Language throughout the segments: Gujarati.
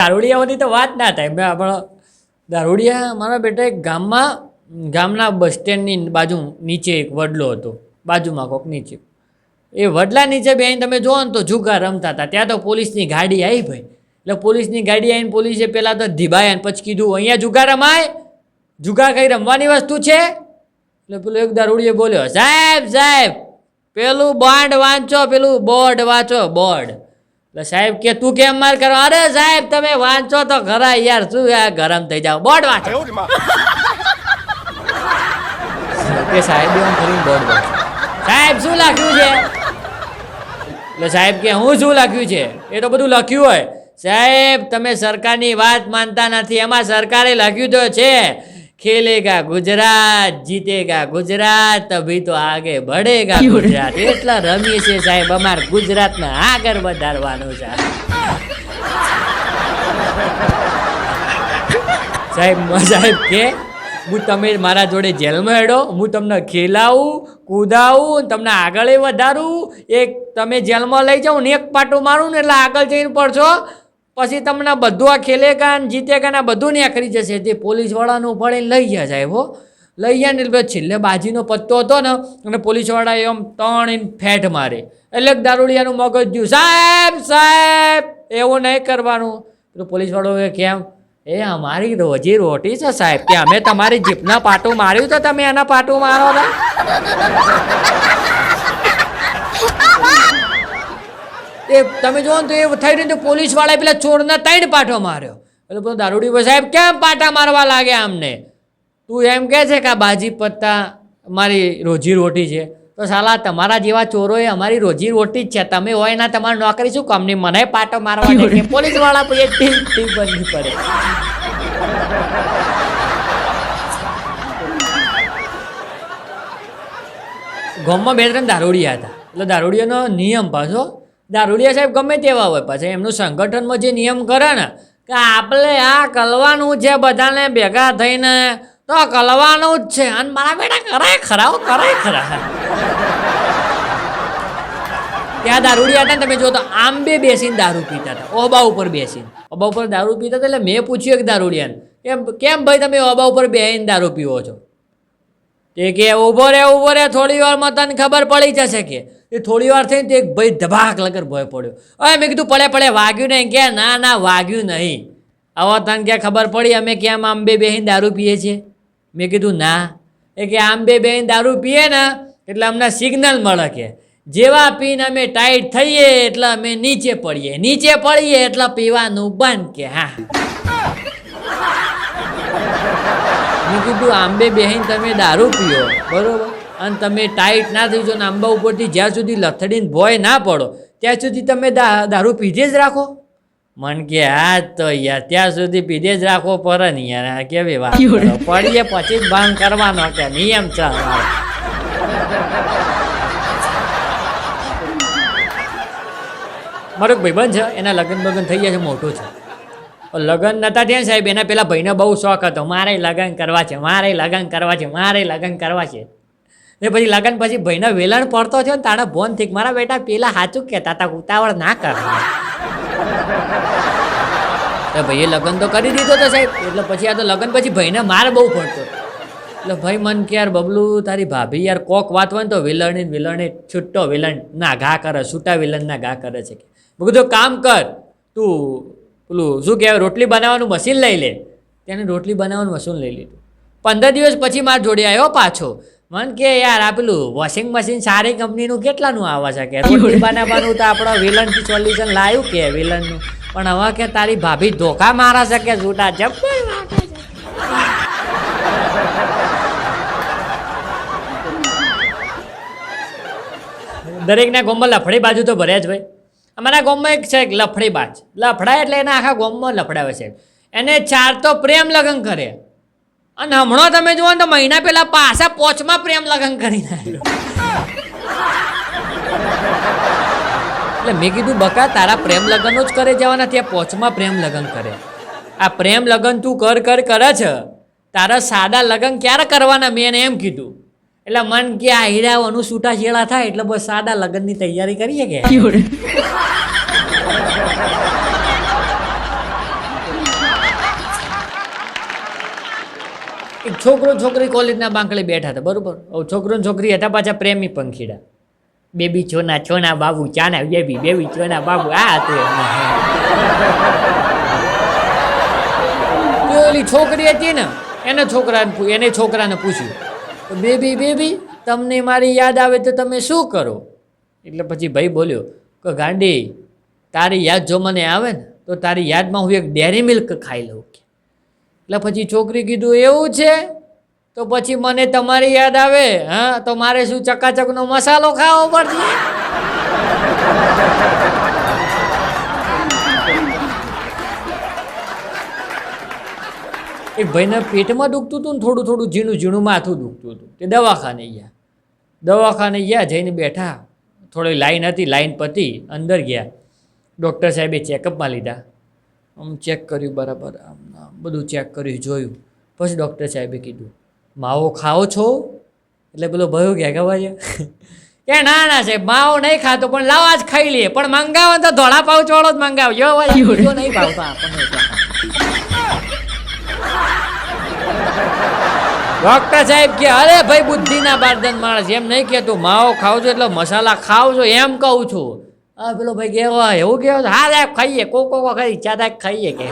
દારૂડિયાઓની તો વાત ના થાય. મેં આપણો દારૂડિયા મારા બેટા એક ગામમાં, ગામના બસ સ્ટેન્ડની બાજુ નીચે એક વડલો હતો. બાજુમાં કોક નીચે. એ વડલા નીચે બે તમે જુઓ ને તો જુગાર રમતા હતા. ત્યાં તો પોલીસની ગાડી આવી ભાઈ. એટલે પોલીસની ગાડી આવીને પોલીસે પહેલાં તો ધીબાયા ને પછી કીધું, અહીંયા જુગા રમાય. જુગાર કઈ રમવાની વસ્તુ છે? એટલે પેલો એક દારૂડીએ બોલ્યો, સાહેબ સાહેબ, પેલું બોન્ડ વાંચો, પેલું બોર્ડ વાંચો, બોર્ડ. એટલે સાહેબ કે તું કેમ માર કરો અરે સાહેબ તમે વાંચો તો ખરા યાર શું ગરમ થઈ જાવ? બોર્ડ વાંચો. કે સાહેબ એમ કરીને બોર્ડ વાંચો. સાહેબ શું લખ્યું છે? એટલે સાહેબ કે હું શું લખ્યું છે? એ તો બધું લખ્યું હોય. સાહેબ તમે સરકારની વાત માનતા નથી. એમાં સરકારે લખ્યું તો છે. ખેલેગા ગુજરાત જીતેગા ગુજરાત તભી તો આગે બઢેગા ગુજરાત. એટલા રમીએ છે સાહેબ અમાર ગુજરાતને આગળ વધારવાનું છે. સાહેબ સાહેબ કે હું તમે મારા જોડે જેલમાં હેડો હું તમને ખેલાવું કૂદાવું તમને આગળ વધારું. એક તમે જેલમાં લઈ જાઉં ને એક પાટું મારું ને એટલે આગળ જઈને પડશો. પછી તમને બધું આ ખેલેગા ને જીતેગા ને બધું નીકળી જશે. તે પોલીસવાળાનું પડે લઈ ગયા સાહેબ હો. લઈ ગયા ને છેલ્લે બાજીનો પત્તો હતો ને, અને પોલીસવાળા એમ ત્રણ ફેટ મારે. એટલે દારૂડિયાનું મગજ જ્યું સાહેબ સાહેબ, એવું નહીં કરવાનું. તો પોલીસવાળો કેમ? એ, અમારી રોજી રોટી છે, સાહેબ. કે અમે તમારી જીપના પાટું માર્યું તો તમે એના પાટું મારો હતા એ તમે જુઓ તો એ થઈ રહ્યું પોલીસવાળા પેલા ચોરના ત્રણ પાટો માર્યો. એટલે પેલો દારૂડી ભાઈ સાહેબ કેમ પાટા મારવા લાગ્યા આમને? તું એમ કહે છે કે આ બાજી પત્તા મારી રોજી રોટી છે. તો સાલા, તમારા જેવા ચોરોએ અમારી રોજી રોટી જ છે. તમે હોય ના, તમારી નોકરી શું કામની? મને પાટો મારવા દે પોલીસવાળા પછી પડે ગામમાં બે ત્રણ દારૂડિયા હતા. એટલે દારૂડિયાનો નિયમ પાછો દારૂડિયા સાહેબ ગમે તેવા હોય. પછી એમનું સંગઠનમાં જે નિયમ કરે ને, કે આપણે આ કલવાનું છે બધાને ભેગા થઈને, તો કલવાનું જ છે. અને મારા બેટા કરાય ખરા કરાય ખરા. ત્યાં દારૂડિયા હતા તમે જો તો આંબે બેસીને દારૂ પીતા હતા. ઓબા ઉપર બેસીને. ઓબા ઉપર દારૂ પીતા હતા એટલે મેં પૂછ્યું એક દારૂડિયાને, કેમ કેમ ભાઈ તમે ઓબા ઉપર બેસીને દારૂ પીવો છો? તે કે ઊભો રે ઊભો રે થોડી વારમાં તને ખબર પડી જશે કે. એ થોડી વાર થઈને તો એક ભાઈ ધબાક લગર ભય પડ્યો. હવે મેં કીધું પડે પડે વાગ્યું નહીં. કે ના ના, વાગ્યું નહીં. હવે તને ક્યાં ખબર પડી? અમે કેમ આંબે બેહીને દારૂ પીએ છીએ? મેં કીધું, ના. એ કે આંબે બેહીને દારૂ પીએ ને, એટલે અમને સિગ્નલ મળે કે, જેવા પીને અમે ટાઈટ થઈએ, એટલે અમે નીચે પડીએ. નીચે પડીએ, એટલે પીવાનું બંધ કે, હા. મેં કીધું આંબે બેહીને તમે દારૂ પીઓ. બરોબર? અને તમે ટાઈટ ના થઈ જો ને આંબા ઉપરથી જ્યાં સુધી લથડીને ભોય ના પડો ત્યાં સુધી તમે દારૂ પીધે જ રાખો. મન કે હા તો યાર ત્યાં સુધી પીધે જ રાખવો પડે ને યાર કેવી વાત. પડીએ પછી જ ભાંગ કરવાનો કે નિયમ છે. મારો ભાઈબંધ છે એના લગ્ન બગન થઈ ગયા છે મોટું છે. લગ્ન નતા થયા સાહેબ? એના પેલા ભાઈને બહુ શોખ હતો. મારે લગ્ન કરવા છે, મારે લગ્ન કરવા છે, મારે લગ્ન કરવા છે. એ પછી લગ્ન પછી ભાઈને વેલણ પડતો થયો ને તાણે ફોનથી મારા બેટા, પેલા સાચું કહેતા તા, ઉતાવળ ના કર. તો ભાઈએ લગ્ન તો કરી દીધો તો સાહેબ. એટલે પછી આ તો લગ્ન પછી ભાઈને માર બહુ પડતો. એટલે ભાઈ, મન કે યાર બબલું, તારી ભાભી યાર કોક વાત હોય ને તો વિલણી ને વિલણી, છૂટો વિલણ ના ઘા કરે, છૂટા વિલણ ના ઘા કરે છે મેં કીધું, કામ કર, તું પેલું શું કહેવાય રોટલી બનાવવાનું મશીન લઈ લે. તેને રોટલી બનાવવાનું મશીન લઈ લીધું. પંદર દિવસ પછી મારા જોડે આવ્યો પાછો. મન કે યાર આ પેલું વોશિંગ મશીન સારી કંપનીનું કેટલાનું આવે છે? કે રોટલી બનાવવાનું તો આપણો વિલનથી સોલ્યુશન લાવ્યું કે વિલનનું પણ હવે કે તારી ભાભી ધોકા મારા છે કે છૂટા જબ્બર દરેકના ગોમ્બલ લફડી બાજુ તો ભર્યા જ ભાઈ અમારા ગામમાં એક છે એક લફડી બાજ. લફડા એટલે એના આખા ગામમાં લફડાવે છે. એને ચાર તો પ્રેમ લગ્ન કરે. અને હમણાં તમે જુઓ તો મહિના પહેલા પાછા પોચમાં પ્રેમ લગ્ન કરી નાખ્યો. એટલે મેં કીધું, બકા, તારા પ્રેમ લગ્નો જ કરે જવાના ત્યાં પોચમાં પ્રેમ લગ્ન કરે. આ પ્રેમ લગ્ન તું કર કર, કરે છે તારા સાદા લગ્ન ક્યારે કરવાના? મેં એને એમ કીધું. એટલે મન કે આ હીરાઓનું છૂટા છેડા થાય એટલે બસ સાદા લગ્નની તૈયારી કરીએ કે? છોકરો છોકરી કોલેજના બાંકડે બેઠા હતા બરોબર? છોકરો ને છોકરી હતા પાછા પ્રેમી પંખીડા. બેબી છોના છોના બાબુ ચાના બેબી બેબી છોના બાબુ આ હતું ઓલી છોકરી હતી ને એને છોકરાને એને છોકરાને પૂછ્યું બેબી બેબી, તમને મારી યાદ આવે તો તમે શું કરો? એટલે પછી ભાઈ બોલ્યો કે ગાંડી, તારી યાદ જો મને આવે ને, તો તારી યાદમાં હું એક ડેરી મિલ્ક ખાઈ લઉં એટલે પછી છોકરી કીધું, એવું છે? તો પછી મને તમારી યાદ આવે, હા? તો મારે શું ચકાચકનો મસાલો ખાવો પડશે? એક ભાઈના પેટમાં દુખતું હતું ને થોડું થોડું ઝીણું ઝીણું માથું દુખતું હતું. તે દવાખાને ગયા. દવાખાને ગયા, જઈને બેઠા. થોડી લાઈન હતી, લાઈન પતી, અંદર ગયા. ડૉક્ટર સાહેબે ચેકઅપમાં લીધા. આમ ચેક કર્યું, બરાબર, આમ બધું ચેક કર્યું, જોયું. પછી ડૉક્ટર સાહેબે કીધું, માવો ખાઓ છો? એટલે પેલો ભયો ગયા કે ભાઈ? કે ના ના સાહેબ, માવો નહીં ખાતો, પણ લાવા, આજ ખાઈ લઈએ. પણ મંગાવો તો ધોળા પાઉચવાળો જ મંગાવજો હવે નહીં ભાવતો આપણને ડોક્ટર સાહેબ કે, અરે ભાઈ, બુદ્ધિના બારદન માણસ. એમ નહીં કહેતું માવો ખાવ છો એટલે મસાલા ખાવ છો એમ કહું છું. હા પેલો ભાઈ કહેવા એવું કહેવું હા સાહેબ ખાઈએ. કો કો ખાઈ ઈચ્છા થાય ખાઈએ કે.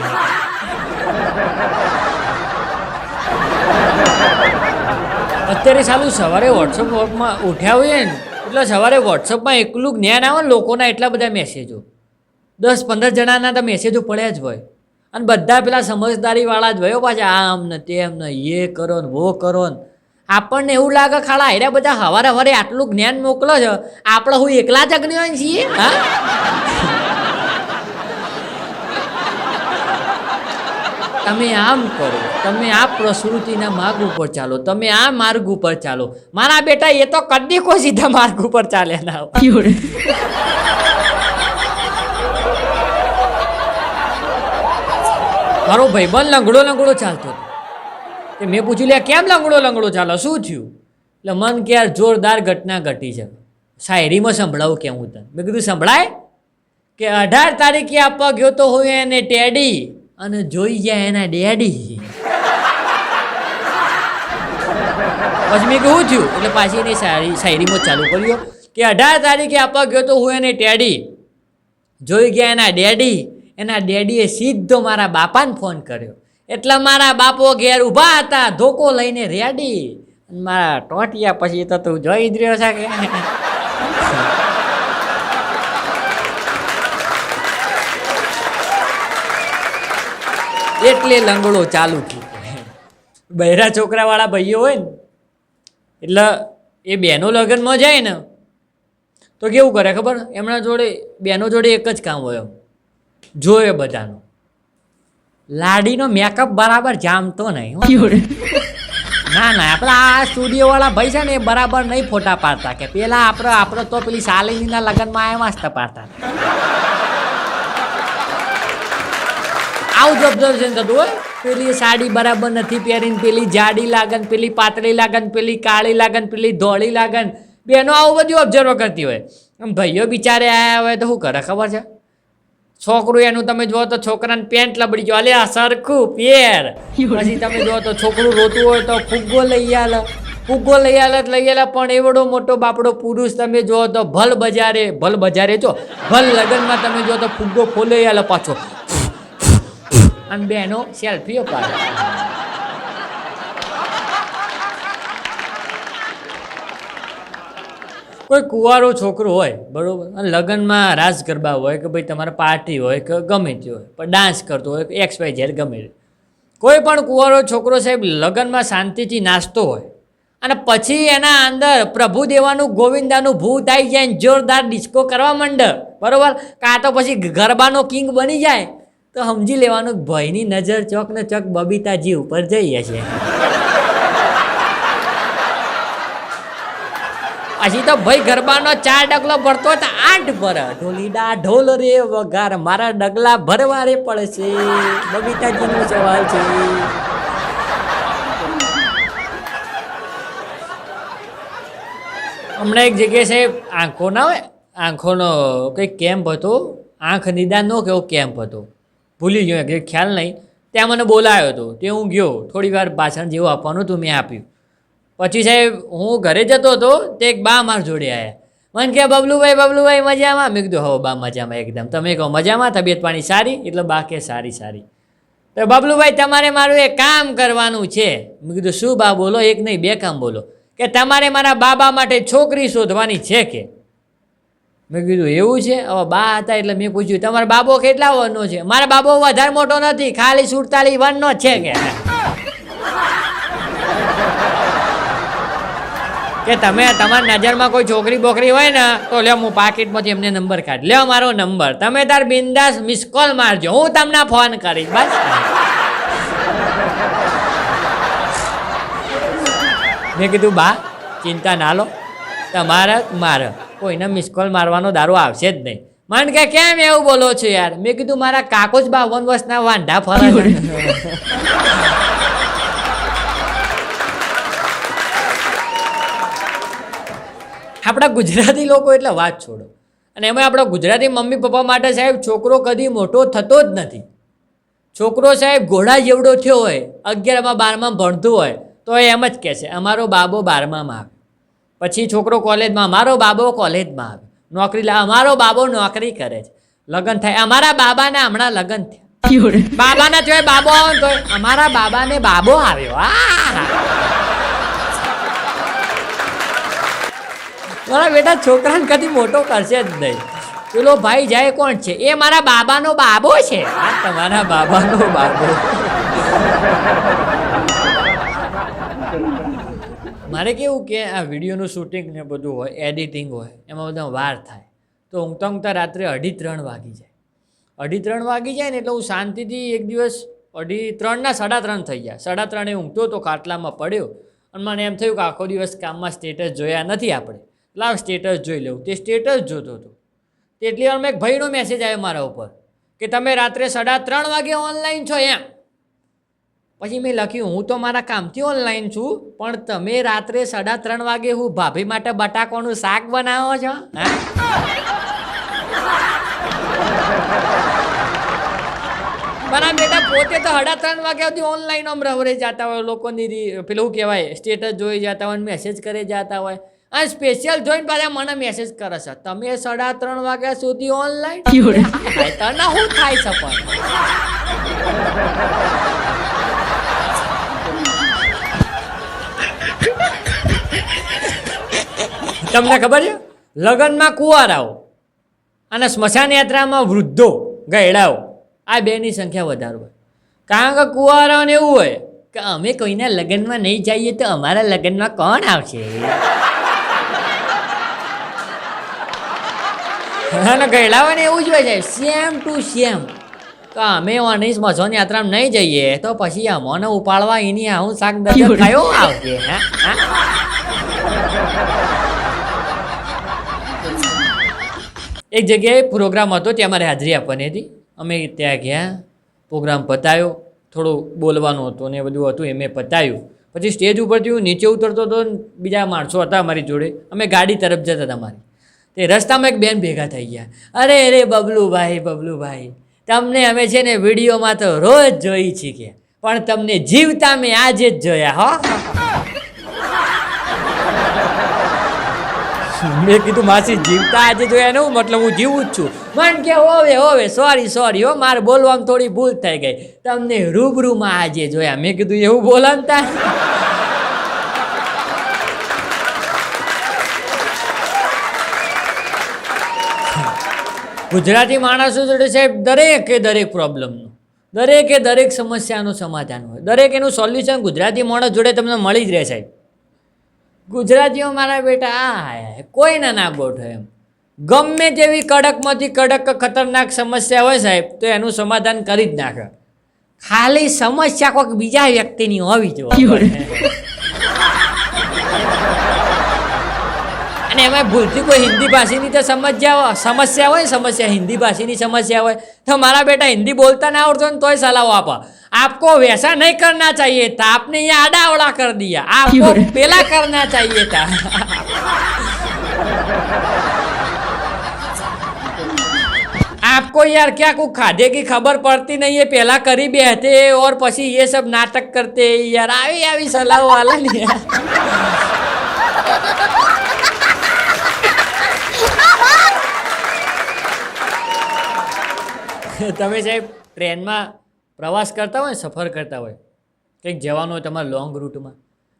અત્યારે સાલું સવારે વોટ્સઅપ વર્કમાં ઉઠ્યા હોઈએ ને, એટલે સવારે વોટ્સઅપમાં એકલું જ્ઞાન આવે ને, લોકોના એટલા બધા મેસેજો દસ પંદર જણાના તો મેસેજો પડ્યા જ હોય. અને બધા પેલા સમજદારીવાળા જ હોય પાછા આમ ને તેમ ને એ કરો ને, વો કરો ને. આપણને એવું લાગે ખાડા હેરા બધા હવારે હવારે આટલું જ્ઞાન મોકલો છો, આપણે હું એકલા જ અગ્નિવાન છીએ? હા? તમે આમ કરો, તમે આ પ્રસૃતિના માર્ગ ઉપર ચાલો, તમે આ માર્ગ ઉપર ચાલો. મારા બેટા એ તો કદી કોઈ સીધા માર્ગ ઉપર ચાલે ના મારો ભાઈબંધ લંગડો લંગડો ચાલતો હતો. મેં પૂછ્યું, લે, કેમ લંગડો લંગડો ચાલો? શું થયું? એટલે મન કે, યાર, જોરદાર ઘટના ઘટી છે. શાયરીમાં સંભળાવું કેમ હું તને? મેં કીધું, સંભળાય? કે અઢાર તારીખે આપવા ગયો તો હું એને ટેડી અને જોઈ ગયા એના ડેડી. પછી મેં કહું થયું? એટલે પાછી એની શાયરી, શાયરીમાં ચાલુ કર્યો કે, અઢાર તારીખે આપવા ગયો તો હું એને ટેડી, જોઈ ગયા એના ડેડી એના ડેડીએ સીધો મારા બાપાને ફોન કર્યો. એટલે મારા બાપો ઘેર ઊભા હતા, ધોકો લઈને રેડી. મારા ટોટિયા પછી તો તું જોઈ જ રહ્યો છે કે? એટલે લંગડો ચાલુ થયો. બહેરા છોકરાવાળા ભાઈઓ હોય ને, એટલે એ બહેનો લગ્નમાં જાય ને, તો કેવું કરે ખબર? એમના જોડે બહેનો જોડે એક જ કામ હોય. જોયે બધાનો. લાડીનો મેકઅપ બરાબર જામતો નહીં ના ના આપણે આ સ્ટુડિયો વાળા ભાઈ છે ને એ બરાબર નહીં ફોટા પાડતા કે પેલા આપણે આપણે તો પેલી શાલિનીના લગ્નમાં આવ્યા મસ્ત પાડતા આવું જ ઓબ્ઝર્વેશન થતું હોય. પેલી સાડી બરાબર નથી પહેરીને પેલી જાડી લાગન પેલી પાતળી લાગન પેલી કાળી લાગન પેલી ધોળી લાગન. બેનો આવું બધું ઓબ્ઝર્વ કરતી હોય. આમ ભાઈઓ બિચારે આયા હોય તો શું કરે ખબર છે? છોકરું એનું તમે જુઓ તો છોકરાને પેન્ટ લબડી ગયો. અલે આ સરખું પેર પછી તમે જુઓ તો છોકરું રોતું હોય તો ફુગ્ગો લઈ આલો. ફુગ્ગો લઈ આલ લઈ આલે, પણ એવડો મોટો બાપડો પુરુષ તમે જુઓ તો ભલ બજારે ભલ બજારે જો, ભલ લગ્નમાં તમે જુઓ તો ફુગ્ગો ફોલે આલે પાછો. અને બેનો સેલ્ફીઓ પાડે. કોઈ કુંવારો છોકરો હોય, બરાબર? લગ્નમાં રાસ ગરબા હોય કે ભાઈ તમારે પાર્ટી હોય કે ગમે તે હોય, પણ ડાન્સ કરતો હોય એક્સ વાય ઝેડ ગમે તે. કોઈ પણ કુંવારો છોકરો સાહેબ લગ્નમાં શાંતિથી નાચતો હોય અને પછી એના અંદર પ્રભુ દેવાનું ગોવિંદાનું ભૂત આવી જાય જોરદાર ડિસ્કો કરવા માંડે, બરાબર? કાં તો પછી ગરબાનો કિંગ બની જાય. તો સમજી લેવાનું ભયની નજર ચોક ને ચોક બબીતાજી ઉપર જઈએ છે પછી તો ભાઈ ગરબાનો ચાર ડગલો ભરતો હતો આઠ ભર. ઢોલીડા ઢોલ રે વગાર મારા ડગલા ભરવા રે પડશે. બબીતાજીનો સવાલ છે. હમણાં એક જગ્યાએ સાહેબ આંખો ના હોય, આંખોનો કંઈક કેમ્પ હતો. આંખ નિદાનનો કેવો કેમ્પ હતો. ભૂલી ગયો કે ખ્યાલ નહીં. ત્યાં મને બોલાયો હતો તે હું ગયો. થોડી વાર ભાષણ જેવું આપવાનું હતું, મેં આપ્યું. પછી સાહેબ, હું ઘરે જતો હતો, તે એક બા માર જોડે આવ્યા મને કે બબલુભાઈ બબલુભાઈ, મજામાં? મેં કીધું, હો, બા, મજામાં એકદમ. તમે કહો, મજામાં? તબિયત પાણી સારી? એટલે બા કે સારી સારી. તો બબલુભાઈ, તમારે મારું એક કામ કરવાનું છે. મેં કીધું, શું બા બોલો? એક નહીં, બે કામ બોલો. કે તમારે મારા બાબા માટે છોકરી શોધવાની છે કે? મેં કીધું, એવું છે? હવે બા હતા એટલે મેં પૂછ્યું, તમારો બાબો કેટલા વનનો છે? મારા બાબો વધારે મોટો નથી, ખાલી સુડતાલીસ વનનો છે કે. કે તમે તમારી નજરમાં કોઈ છોકરી બોકરી હોય ને, તો લ્યો હું પાકીટમાંથી એમને નંબર કાઢ. લ્યો મારો નંબર તમે તાર બિંદાસ મિસ કોલ મારજો. હું તમને ફોન કરીશ. બસ. મેં કીધું, બા, ચિંતા ના લો. તમારે મારે કોઈને મિસ કોલ મારવાનો દારૂ આવશે જ નહીં. મને કે, કેમ એવું બોલો છો યાર? મેં કીધું, મારા કાકો જ બાવન વર્ષના વાંઢા ફરે આપણા ગુજરાતી લોકો એટલે વાત છોડો. અને એમાં આપણા ગુજરાતી મમ્મી પપ્પા માટે સાહેબ છોકરો કદી મોટો થતો જ નથી. છોકરો સાહેબ ઘોડા જેવડો થયો હોય અગિયારમાં બારમાં ભણતું હોય તો એ એમ જ કહેશે અમારો બાબો બારમામાં આવે. પછી છોકરો કોલેજમાં અમારો બાબો કોલેજમાં આવે. નોકરી લા અમારો બાબો નોકરી કરે છે. લગ્ન થાય અમારા બાબાના હમણાં લગ્ન થયા. બાબાના થયો બાબો આવે તો અમારા બાબાને બાબો આવ્યો. આ! મારા બેટા છોકરાને કદી મોટો કરશે જ નહીં. પેલો ભાઈ જાય કોણ છે? એ મારા બાબાનો બાબો છે. આ તમારા બાબાનો બાબો. મારે કેવું કે આ વિડીયોનું શૂટિંગ ને બધું હોય, એડિટિંગ હોય, એમાં બધા વાર થાય. તો ઊંઘતા ઊંઘતા રાત્રે અઢી ત્રણ વાગી જાય. અઢી ત્રણ વાગી જાય ને એટલે હું શાંતિથી એક દિવસ અઢી ત્રણના સાડા ત્રણ થઈ ગયા સાડા ત્રણે ઊંઘતો તો ખાટલામાં પડ્યો. અને મને એમ થયું કે આખો દિવસ કામમાં સ્ટેટસ જોયા નથી આપણે. લાવ સ્ટેટસ જોઈ લઉં તે સ્ટેટસ જોતો હતો. તેટલી વાર મેં એક ભાઈનો મેસેજ આવ્યો મારા ઉપર કે તમે રાત્રે સાડા ત્રણ વાગે ઓનલાઈન છો એમ. પછી મેં લખ્યું, હું તો મારા કામથી ઓનલાઈન છું, પણ તમે રાત્રે સાડા ત્રણ વાગે હું ભાભી માટે બટાકોનું શાક બનાવો છો મારા બેટા પોતે તો સાડા ત્રણ વાગ્યા સુધી ઓનલાઈન આમ રવરે જતા હોય, લોકોની પેલું કહેવાય સ્ટેટસ જોઈ જતા હોય મેસેજ કરી જતા હોય. આ સ્પેશિયલ જોઈને પાછા મને મેસેજ કરે છે તમે સાડા ત્રણ વાગ્યા સુધી ઓનલાઈન તને શું થાય છે પણ. તમને ખબર છે? લગ્નમાં કુંવારાઓ અને સ્મશાન યાત્રામાં વૃદ્ધો ગયડાઓ. આ બેની સંખ્યા વધારો હોય. કારણ કે કુંવારાઓને એવું હોય કે અમે કોઈના લગ્નમાં નહીં જઈએ તો અમારા લગ્નમાં કોણ આવશે? અને ગયડાવાને એવું જ હોય છે સેમ ટુ સેમ તો અમે ઓની સ્મશાન યાત્રામાં નહીં જઈએ, તો પછી અમોને ઉપાડવા એની આવું શાક દર્શન કયો આવશે હા? એક જગ્યાએ પ્રોગ્રામ હતો, ત્યાં મારે હાજરી આપવાની હતી. અમે ત્યાં ગયા પ્રોગ્રામ પતાયો, થોડું બોલવાનું હતું ને બધું હતું એ મેં પતાયું. પછી સ્ટેજ ઉપરથી હું નીચે ઉતરતો હતો બીજા માણસો હતા અમારી જોડે. અમે ગાડી તરફ જતા હતા મારી. તે રસ્તામાં એક બેન ભેગા થઈ ગયા. અરે અરે, બબલુભાઈ બબલુભાઈ, તમને અમે છે ને વિડીયોમાં તો રોજ જોઈ છીએ. પણ તમને જીવતા મેં આજે જ જોયા, હો. મેં કીધું માસી, જીવતા આજે જોયા ને હું? મતલબ હું જીવું જ છું. મન કે હોવે હોવે સોરી સોરી હો, મારે બોલવામાં થોડી ભૂલ થઈ ગઈ. તમને રૂબરૂમાં આજે જોયા. મેં કીધું, એવું બોલાવતા? ગુજરાતી માણસો જોડે સાહેબ દરેકે દરેક પ્રોબ્લમનું દરેકે દરેક સમસ્યાનું સમાધાન હોય. દરેક એનું સોલ્યુશન ગુજરાતી માણસ જોડે તમને મળી જ રહે સાહેબ. ગુજરાતીઓ મારા બેટા, આ કોઈને ના ગોઠો એમ. ગમે તેવી કડકમાંથી કડક ખતરનાક સમસ્યા હોય સાહેબ, તો એનું સમાધાન કરી જ નાખે. ખાલી સમસ્યા કોઈક બીજા વ્યક્તિની હોવી જોઈએ અને એમાં ભૂલથી કોઈ હિન્દી ભાષીની તો સમસ્યા સમસ્યા હોય સમસ્યા હિન્દી ભાષીની સમસ્યા હોય તો મારા બેટા હિન્દી બોલતા ના આવડતો ને તોય સલાહ આપો आपको वैसा नहीं करना चाहिए था आपने ये आड़ा अवड़ा कर दिया आपको पेला करना चाहिए था આ आपको यार क्या कुछ खाधे की खबर पड़ती नहीं है पहला करी बैठे और પછી ये सब नाटक करते यार આવી આવી સલાહ વાલા ને તમે સાહેબ ટ્રેનમાં પ્રવાસ કરતા હોય ને સફર કરતા હોય કંઈક જવાનું હોય તમારા લોંગ રૂટમાં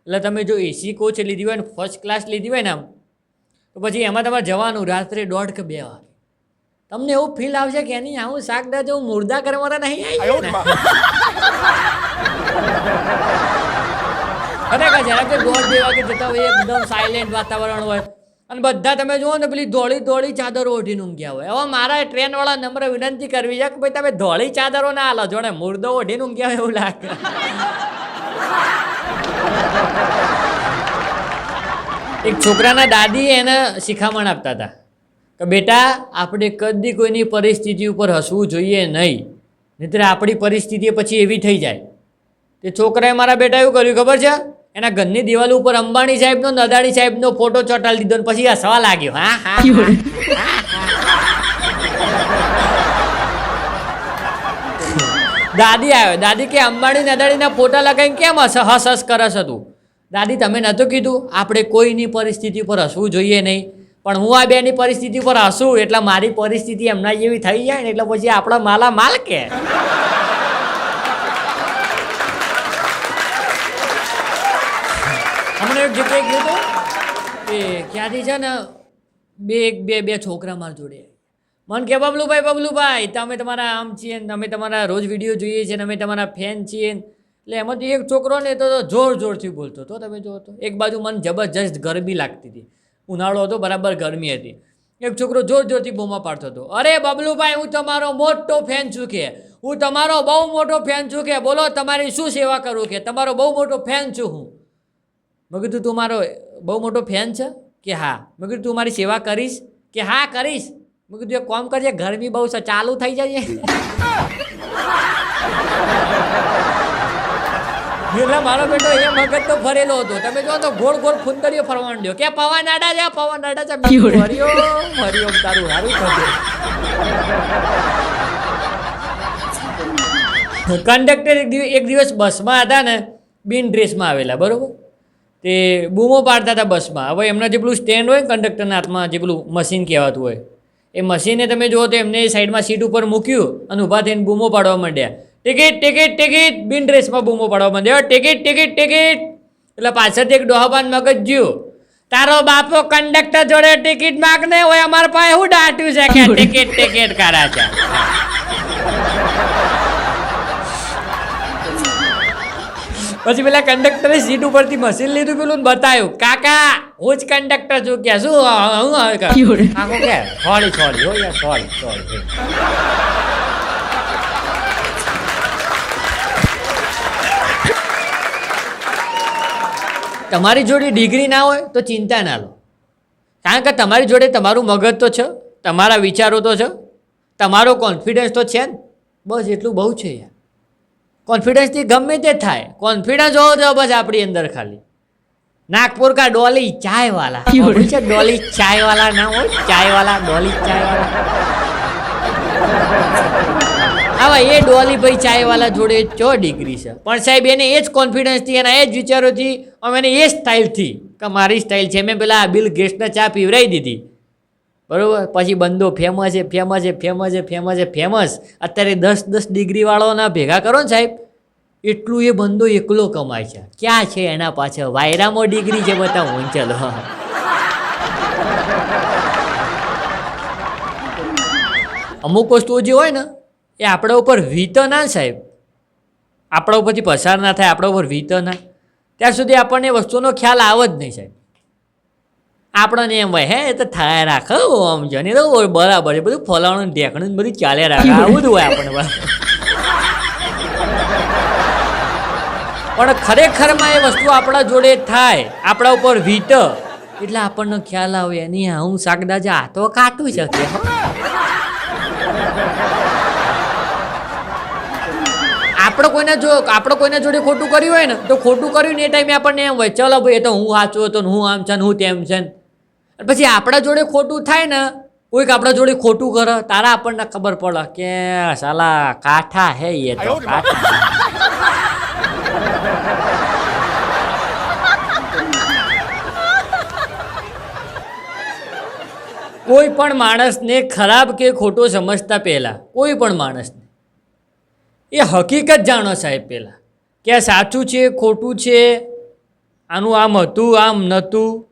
એટલે તમે જો એસી કોચ લીધી હોય ને ફર્સ્ટ ક્લાસ લીધી હોય ને આમ તો પછી એમાં તમારે જવાનું રાત્રે દોઢ કે બે વાગે. તમને એવું ફીલ આવશે કે એની આવું શાક દાજો હું મુર્દા કરવાના નહીં ખરેખર જરા કે દોઢ બે વાગે જતા હોય એકદમ સાયલેન્ટ વાતાવરણ હોય. અને બધા તમે જુઓ ને પેલી ધોળી ધોળી ચાદરો ઓઢીને ઊંઘ્યા હોય. હવે મારા ટ્રેનવાળા નમ્ર વિનંતી કરવી છે કે ભાઈ તમે ધોળી ચાદરો ના હાલો જોડે મુર્દો ઓઢીને ઊંઘ્યા હોય એવું લાગે. એક છોકરાના દાદી એને શિખામણ આપતા હતા કે બેટા, આપણે કદી કોઈની પરિસ્થિતિ ઉપર હસવું જોઈએ નહીં, નહીતર આપણી પરિસ્થિતિ પછી એવી થઈ જાય. તે છોકરાએ મારા બેટા એવું કર્યું, ખબર છે? એના ઘરની દિવાલ ઉપર અંબાણી સાહેબનો, નદાણી સાહેબનો ફોટો ચોંટાડી દીધો પછી આ સવાલ લાગ્યો હા હા. દાદી આવ્યો. દાદી કે અંબાણી, નદાણીના ફોટા લગાવીને કેમ હસ હસ હસ કરસ હતું? દાદી, તમે નહોતું કીધું? આપણે કોઈની પરિસ્થિતિ પર હસવું જોઈએ નહીં. પણ હું આ બેની પરિસ્થિતિ પર હસું, એટલે મારી પરિસ્થિતિ એમના જેવી થઈ જાય ને, એટલે પછી આપણા માલા માલ કે. હમણાં એક ગયું હતું એ ક્યાંથી છે ને? બે એક, બે બે છોકરા મારા જોડે. મને કે, બબલુભાઈ બબલુભાઈ, તમે તમારા આમ છીએ ને, અમે તમારા રોજ વીડિયો જોઈએ છીએ ને, અમે તમારા ફેન છીએ ને. એટલે એમાંથી એક છોકરો ને તો જોર, જોરથી બોલતો હતો, તમે જો હતો એક બાજુ મને જબરજસ્ત ગરમી લાગતી હતી. ઉનાળો હતો, બરાબર ગરમી હતી. એક છોકરો જોર, જોરથી બૂમા પાડતો હતો. અરે, બબલુભાઈ, હું તમારો મોટો ફેન છું કે. હું તમારો બહુ મોટો ફેન છું કે. બોલો, તમારી શું સેવા કરું કે? તમારો બહુ મોટો ફેન છું હું. મેં કીધું, તું મારો બહુ મોટો ફેન છે? કે હા. મેં કીધું, તું મારી સેવા કરીશ? કે હા, કરીશ? મેં કીધું, એક કોમ કરજે, ગરમી બહુ છે, ચાલુ થઈ જાય એટલે મારો બેટો એ મગજ તો ફરેલો હતો. તમે જો તો ગોળ ગોળ ફુંદરીઓ ફરવા માંડ્યો કે પવન આડા છે? પવન આડા છે. ફર્યો ફર્યો તારું સારું થશે. કંડક્ટર એક દિવસ બસમાં હતા ને, બિન ડ્રેસમાં આવેલા, બરોબર? તે બૂમો પાડતા હતા બસમાં. હવે એમના જે પેલું સ્ટેન્ડ હોય કંડક્ટરના હાથમાં, જે પેલું મશીન કહેવાતું હોય, એ મશીને તમે જુઓ તો એમને સાઈડમાં સીટ ઉપર મૂક્યું અને ઊભા થઈને બૂમો પાડવા માંડ્યા. ટિકિટ ટિકિટ ટિકિટ બિન ડ્રેસમાં બૂમો પાડવા માંડ્યા. ટિકિટ ટિકિટ ટિકિટ એટલે પાછળથી એક ડોહાબાન મગજ ગયો. તારો બાપો કંડક્ટર જોડે ટિકિટ માગને હોય, અમારા પાસે હું દાટ્યું છે? કે ટિકિટ ટિકિટ કરા છે પછી પેલા કંડક્ટરે સીટ ઉપરથી મશીન લીધું પેલું બતાવ્યું કાકા હું જ કંડક્ટર છું કે શું હું હવે આખો કે સોરી સોરી હો યાર સોરી સોરી તમારી જોડે ડિગ્રી ના હોય તો ચિંતા ના લો. કારણ કે તમારી જોડે તમારું મગજ તો છે તમારા વિચારો તો છે તમારો કોન્ફિડન્સ તો છે ને બસ એટલું બહુ છે યાર. કોન્ફિડન્સથી ગમે તે થાય કોન્ફિડન્સ હોવો જોઈએ બસ આપણી અંદર ખાલી. નાગપુર કા ડોલી ચાય વાલા છે ડોલી ચાય વાલા ના હોય? ચાય વાલા ડોલી ચાય વાલા આવા એ ડોલી ભાઈ ચાય વાલા જોડે ચો ડિગ્રી છે. પણ સાહેબ એને એ જ કોન્ફિડન્સથી એના એ જ વિચારોથી અમે એને એ સ્ટાઇલથી કે મારી સ્ટાઇલ છે. મેં પેલા બિલ ગેસ્ટને ચા પીવરાઈ દીધી. બરોબર? પછી બંદો ફેમસ છે ફેમસ છે ફેમસ છે ફેમસ છે ફેમસ અત્યારે દસ દસ ડિગ્રીવાળાના ભેગા કરો ને સાહેબ, એટલું એ બંદો એકલો કમાય છે. ક્યાં છે એના પાછળ? વાયરામાં ડિગ્રી છે બધા ચલો. અમુક વસ્તુઓ જે હોય ને, એ આપણા ઉપર વીતો ના સાહેબ. આપણા ઉપરથી પસાર ના થાય, આપણા ઉપર વીતો ના. ત્યાં સુધી આપણને વસ્તુનો ખ્યાલ આવે જ નહીં સાહેબ. આપણને એમ હોય હે એ તો થાય રાખે આમ ને તો બરાબર છે બધું ફલાણું ઢેકણું બધું ચાલે રાખે આવું જ હોય આપણને પણ ખરેખરમાં એ વસ્તુ આપણા જોડે થાય આપણા ઉપર વીટ એટલે આપણને ખ્યાલ આવે એની હું શાકદાજા આ તો કાટું શકે હો. આપણે કોઈને જો આપણે કોઈને જોડે ખોટું કર્યું હોય ને તો ખોટું કર્યું ને એ ટાઈમે આપણને એમ હોય ચલો ભાઈ એ તો હું સાચું હતો હું આમ છે હું તેમ છે ને. પછી આપણા જોડે ખોટું થાય ને કોઈક આપણા જોડે ખોટું કરે તારા આપણને ખબર પડે કે સાલા કાઠા હે એ તો કોઈ પણ માણસને ખરાબ કે ખોટો સમજતા પહેલાં કોઈ પણ માણસને. એ હકીકત જાણો સાહેબ પહેલાં કે આ સાચું છે ખોટું છે આનું આમ હતું આમ નહોતું.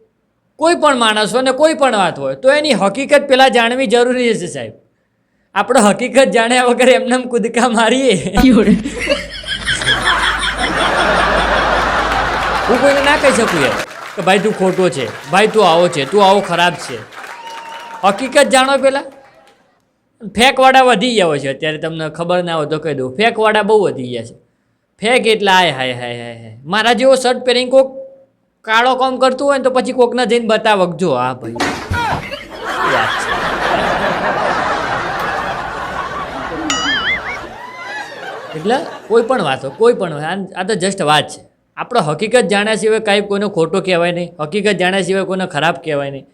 કોઈ પણ માણસ હોય ને કોઈ પણ વાત હોય તો એની હકીકત પહેલાં જાણવી જરૂરી છે સાહેબ. આપણે હકીકત જાણ્યા વગર એમને એમ કૂદકા મારીએ. હું કોઈને ના કહી શકું યાર કે ભાઈ તું ખોટો છે ભાઈ તું આવો છે તું આવો ખરાબ છે. હકીકત જાણો પહેલાં ફેંકવાડા વધી ગયા હોય છે અત્યારે તમને ખબર ના હોય તો કહી દઉં. ફેંકવાડા બહુ વધી ગયા છે. ફેંક એટલે હાય હાય હાય હાય હાય. મારા જેવો શર્ટ પહેરીને કોક કાળો કામ કરતું હોય ને તો પછી કોકને જઈને બતાવજો હા ભાઈ. એટલે કોઈ પણ વાત કોઈ પણ આ તો જસ્ટ વાત છે. આપણે હકીકત જાણ્યા સિવાય કાંઈ કોઈને ખોટો કહેવાય નહીં. હકીકત જાણ્યા સિવાય કોઈને ખરાબ કહેવાય નહીં.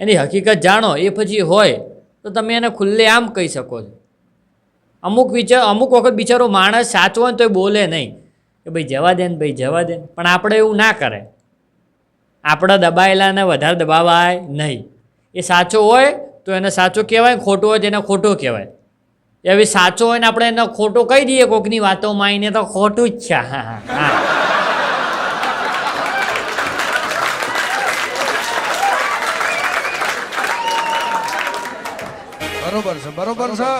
એની હકીકત જાણો, એ પછી હોય, તો તમે એને ખુલ્લે આમ કહી શકો છો. અમુક વિચાર, અમુક વખત બિચારો માણસ સાચવો ને તો એ બોલે નહીં. કે ભાઈ જવા દે ને ભાઈ, જવા દે પણ આપણે એવું ના કરે આપણે દબાયેલાને વધારે દબાવાય નહીં. એ સાચો હોય તો એને સાચો કહેવાય, ખોટો હોય તો એને ખોટો કહેવાય. એવી સાચો હોય ને આપણે એને ખોટો કહી દઈએ, કોકની વાતોમાં માઈને તો ખોટું જ છે. હા હા બરોબર છે બરોબર છે.